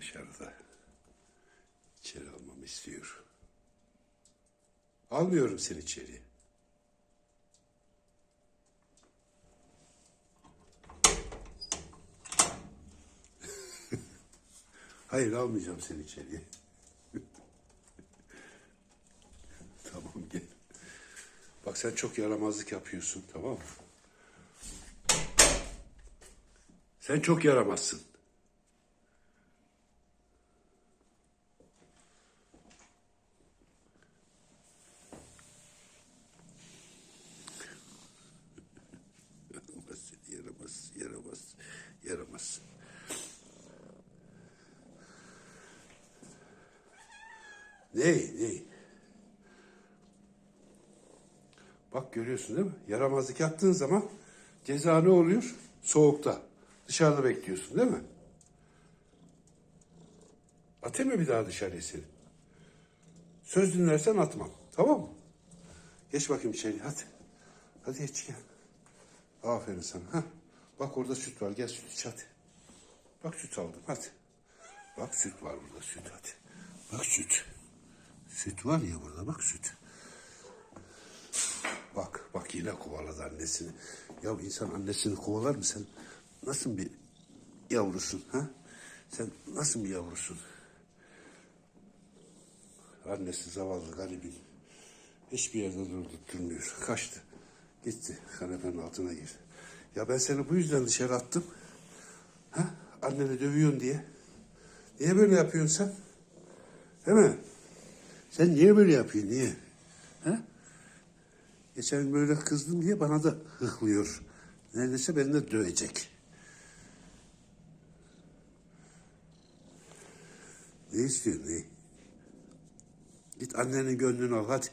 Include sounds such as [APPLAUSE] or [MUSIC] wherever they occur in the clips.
dışarıda. İçeri almamı istiyor. Almıyorum seni içeri. [LAUGHS] Hayır almayacağım seni içeriye. [LAUGHS] tamam gel. Bak sen çok yaramazlık yapıyorsun tamam mı? Sen çok yaramazsın. Yaramaz, yaramaz, yaramaz, yaramaz. Ney, ney? Bak görüyorsun değil mi? Yaramazlık yaptığın zaman ceza ne oluyor? Soğukta. Dışarıda bekliyorsun değil mi? Atayım mı bir daha dışarıya seni? Söz dinlersen atmam. Tamam mı? Geç bakayım içeri hadi. Hadi geç gel. Aferin sana. Ha? Bak orada süt var. Gel süt iç hadi. Bak süt aldım hadi. Bak süt var burada süt hadi. Bak süt. Süt var ya burada bak süt. Bak bak yine kovaladı annesini. Ya insan annesini kovalar mı sen? Nasıl bir yavrusun ha? Sen nasıl bir yavrusun? Annesi zavallı garibim. Hiçbir yerde durdurtmuyor. Kaçtı. Gitti. Kanepenin altına girdi. Ya ben seni bu yüzden dışarı attım. Ha? Anneni dövüyorsun diye. Niye böyle yapıyorsun sen? Değil mi? Sen niye böyle yapıyorsun? Niye? Ha? Geçen böyle kızdım diye bana da hıhlıyor. Neredeyse beni de dövecek. Ne istiyorsun ne? Git annenin gönlünü al hadi.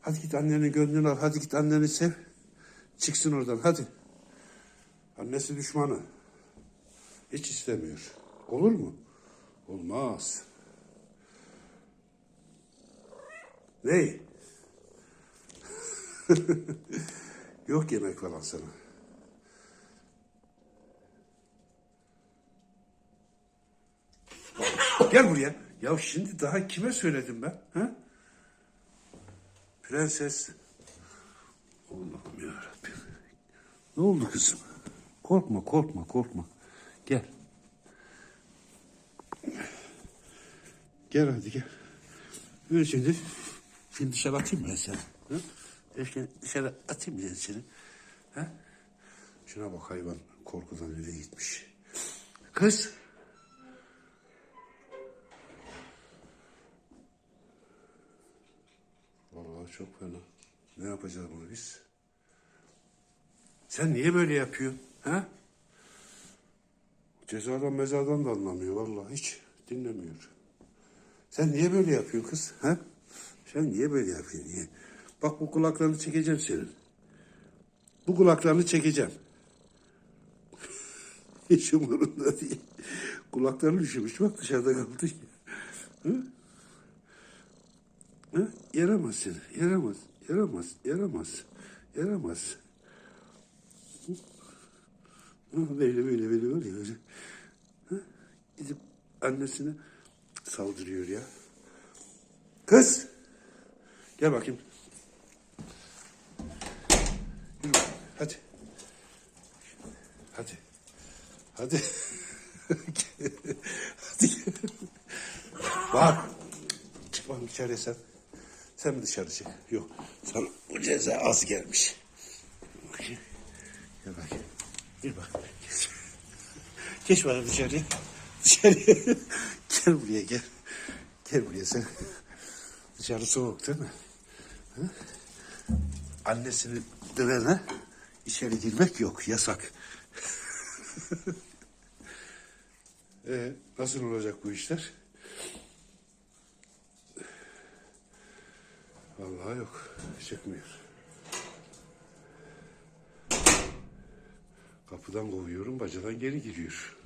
Hadi git annenin gönlünü al. Hadi git anneni sev. Çıksın oradan hadi. Annesi düşmanı. Hiç istemiyor. Olur mu? Olmaz. Ney? [LAUGHS] Yok yemek falan sana. Gel buraya. Ya şimdi daha kime söyledim ben? Ha? Prenses. Allah'ım yarabbim. Ne oldu kızım? Korkma, korkma, korkma. Gel. Gel hadi gel. Yürü şimdi. Şimdi dışarı atayım mı ben seni? Ha? Şimdi dışarı atayım mı seni? Ha? Şuna bak hayvan korkudan nereye gitmiş. Kız. Vallahi çok fena. Ne yapacağız bunu biz? Sen niye böyle yapıyorsun? Ha? Cezadan mezadan da anlamıyor vallahi hiç dinlemiyor. Sen niye böyle yapıyorsun kız? Ha? Sen niye böyle yapıyorsun? Niye? Bak bu kulaklarını çekeceğim senin. Bu kulaklarını çekeceğim. [LAUGHS] Hiç umurumda değil. Kulaklarını üşümüş. Bak dışarıda kaldı. Hı? Hı? Yaramaz seni. Yaramaz. Yaramaz. Yaramaz. Yaramaz. Hı, Böyle böyle böyle böyle böyle. Hı? Gidip annesine saldırıyor ya. Kız. Gel bakayım. Yürü. Hadi. Hadi. Hadi. Hadi. Bak. Çık bakayım içeriye sen. Sen mi dışarı çık? Yok. Sana bu ceza az gelmiş. Gel bakayım. Gel bak. Geç. Geç bana dışarıya. Dışarıya. gel buraya gel. Gel buraya sen. Dışarı soğuk değil mi? Annesini dövene içeri girmek yok. Yasak. ee, [LAUGHS] nasıl olacak bu işler? Vallahi yok. Çıkmıyor. Kapıdan kovuyorum, bacadan geri giriyor.